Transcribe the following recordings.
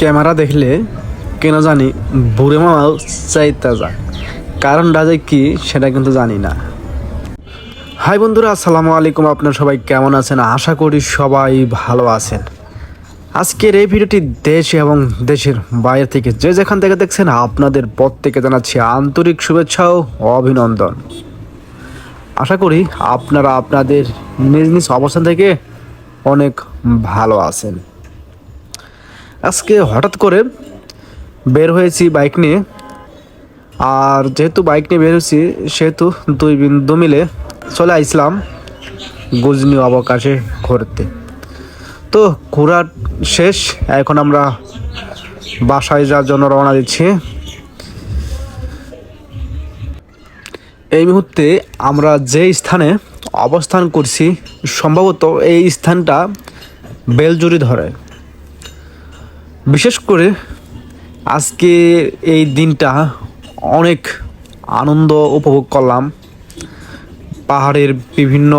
Camera দেখলে কেন জানি বুড়ে মামাও চাইতে যাক কারণটা যে কি সেটা কিন্তু জানি না। হাই বন্ধুরা, আসসালামু আলাইকুম। আপনার সবাই কেমন আছেন? আশা করি সবাই ভালো আছেন। আজকের এই ভিডিওটি দেশ এবং দেশের বাইরে থেকে যে যেখান থেকে দেখছেন, আপনাদের প্রত্যেকে জানাচ্ছি আন্তরিক শুভেচ্ছা ও অভিনন্দন। আশা করি আপনারা আপনাদের নিজ নিজ অবস্থান থেকে অনেক ভালো আছেন। আজকে হঠাৎ করে বের হয়েছি বাইক নিয়ে। আর যেহেতু বাইক নিয়ে বের হয়েছি, সেহেতু দুই বিন্দু মিলে চলে আসলাম গুজনি অবকাশে ঘুরতে। তো ঘোরার শেষ, এখন আমরা বাসায় যাওয়ার জন্য রওনা দিচ্ছি। এই মুহূর্তে আমরা যে স্থানে অবস্থান করছি, সম্ভবত এই স্থানটা বেলজুরি ধরে। বিশেষ করে আজকে এই দিনটা অনেক আনন্দ উপভোগ করলাম। পাহাড়ের বিভিন্ন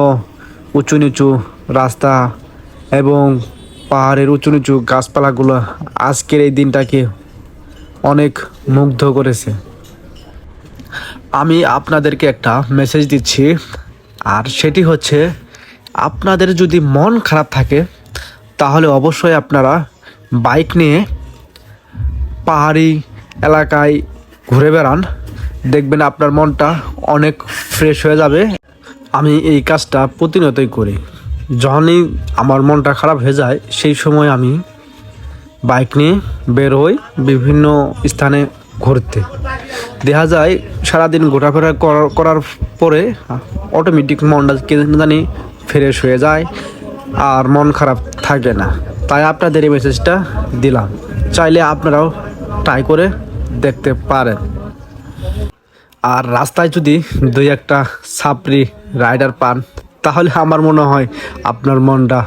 উঁচু নিচু রাস্তা এবং পাহাড়ের উঁচু নিচু গাছপালাগুলো আজকের এই দিনটাকে অনেক মুগ্ধ করেছে। আমি আপনাদেরকে একটা মেসেজ দিচ্ছি, আর সেটি হচ্ছে, আপনাদের যদি মন খারাপ থাকে, তাহলে অবশ্যই আপনারা বাইক নিয়ে পাহাড়ি এলাকায় ঘুরে বেড়ান। দেখবেন আপনার মনটা অনেক ফ্রেশ হয়ে যাবে। আমি এই কাজটা প্রতিনিয়তই করি। যখনই আমার মনটা খারাপ হয়ে যায়, সেই সময় আমি বাইক নিয়ে বের হই বিভিন্ন স্থানে ঘুরতে। দেখা যায়, সারাদিন ঘোরাফেরা করার- পরে অটোমেটিক মনটা কে জানি ফ্রেশ হয়ে যায় আর মন খারাপ থাকে না। তাই আপনাদের এই মেসেজটা দিলাম। চাইলে আপনারাও ট্রাই করে দেখতে পারেন। আর রাস্তায় যদি দুই একটা সাপরি রাইডার পান, তাহলে আমার মনে হয় আপনার মনটা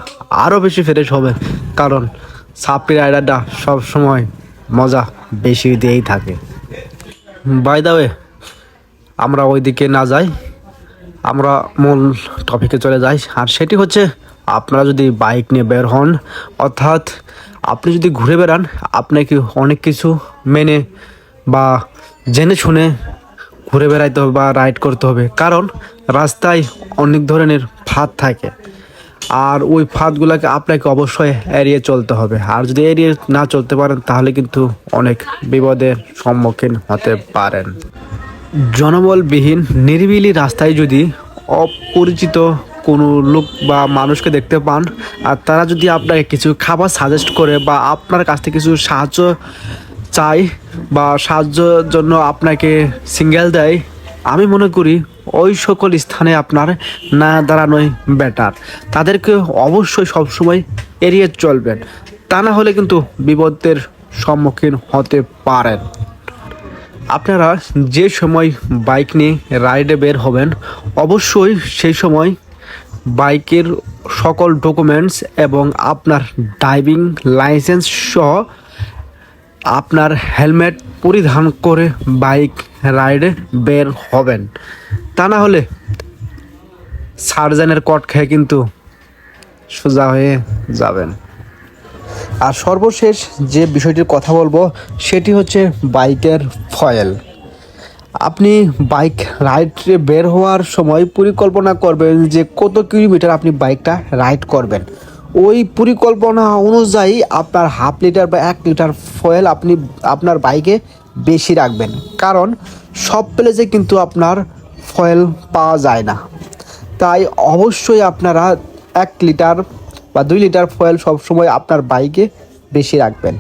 আরও বেশি ফ্রেশ হবে। কারণ সাপরি রাইডারটা সব সময় মজা বেশি দিয়েই থাকে। বাই দা ওয়ে আমরা ওইদিকে না যাই, আমরা মূল টপিকে চলে যাই। আর সেটি হচ্ছে আপনারা যদি বাইক নিয়ে বের হন, অর্থাৎ আপনি যদি ঘুরে বেড়ান, আপনাকে অনেক কিছু মেনে বা জেনে শুনে ঘুরে বেড়াইতে হবে বা রাইড করতে হবে। কারণ রাস্তায় অনেক ধরনের ফাঁদ থাকে। আর ওই ফাঁদগুলোকে আপনাকে অবশ্যই এড়িয়ে চলতে হবে। আর যদি এড়িয়ে না চলতে পারেন, তাহলে কিন্তু অনেক বিপদের সম্মুখীন হতে পারেন। জনবলবিহীন, নিরিবিলি রাস্তায় যদি অপরিচিত কোনো লোক বা মানুষকে দেখতে পান, আর তারা যদি আপনাকে কিছু খাবার সাজেস্ট করে বা আপনার কাছ থেকে কিছু সাহায্য চাই বা সাহায্যের জন্য আপনাকে সিঙ্গেল দেয়, আমি মনে করি ওই সকল স্থানে আপনার না দাঁড়ানোই বেটার তাদেরকে অবশ্যই সবসময় এড়িয়ে চলবেন। তা না হলে কিন্তু বিপদের সম্মুখীন হতে পারেন। আপনারা যে সময় বাইক নিয়ে রাইডে বের হবেন, অবশ্যই সেই সময় বাইকের সকল ডকুমেন্টস এবং আপনার ড্রাইভিং লাইসেন্স সহ আপনার হেলমেট পরিধান করে বাইক রাইডে বের হবেন। তা না হলে সার্জেনের কট খেয়ে কিন্তু সোজা হয়ে যাবেন। আর সর্বশেষ যে বিষয়টির কথা বলব, সেটি হচ্ছে বাইকের ফয়েল। আপনি বাইক রাইডে বের হওয়ার সময় পরিকল্পনা করবেন যে কত কিলোমিটার আপনি বাইকটা রাইড করবেন। ওই পরিকল্পনা অনুযায়ী আপনার হাফ লিটার বা এক লিটার ফয়েল আপনি, আপনার বাইকে বেশি রাখবেন। কারণ সব প্লেসে কিন্তু আপনার ফয়েল পাওয়া যায় না। তাই অবশ্যই আপনারা এক লিটার বা দুই লিটার ফয়েল সবসময় আপনার বাইকে বেশি রাখবেন।